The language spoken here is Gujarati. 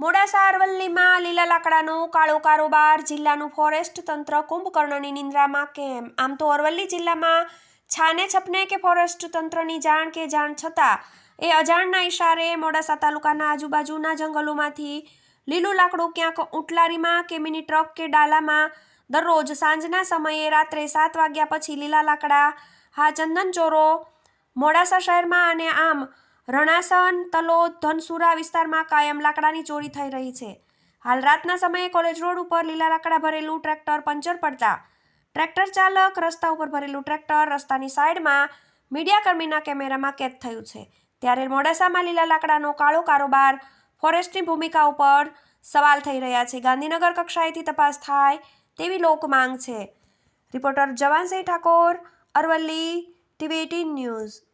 મોડાસા અરવલ્લીમાં લીલા લાકડાનો કાળો કારોબાર, જિલ્લાનું ફોરેસ્ટ તંત્ર કુંભકર્ણની નિંદ્રામાં કેમ? આમ તો અરવલ્લી જિલ્લામાં છાને છપને કે ફોરેસ્ટ તંત્રની જાણ કે જાણ છતાં એ અજાણના ઇશારે મોડાસા તાલુકાના આજુબાજુના જંગલોમાંથી લીલું લાકડું ક્યાંક ઉટલારીમાં કે મિની ટ્રક કે ડાલામાં દરરોજ સાંજના સમયે રાત્રે સાત વાગ્યા પછી લીલા લાકડા, હા ચંદન ચોરો મોડાસા શહેરમાં અને આમ રણાસન, તલોદ, ધનસુરા વિસ્તારમાં કાયમ લાકડાની ચોરી થઈ રહી છે. હાલ રાતના સમયે કોલેજ રોડ ઉપર લીલા લાકડા ભરેલું ટ્રેક્ટર પંચર પડતા ટ્રેક્ટર ચાલક રસ્તા ઉપર ભરેલું ટ્રેક્ટર રસ્તાની સાઈડમાં મીડિયાકર્મીના કેમેરામાં કેદ થયું છે. ત્યારે મોડાસામાં લીલા લાકડાનો કાળો કારોબાર ફોરેસ્ટની ભૂમિકા ઉપર સવાલ થઈ રહ્યા છે. ગાંધીનગર કક્ષાએથી તપાસ થાય તેવી લોક માંગ છે. Reporter Jawansinh Thakor, Aravalli, TV eighteen news.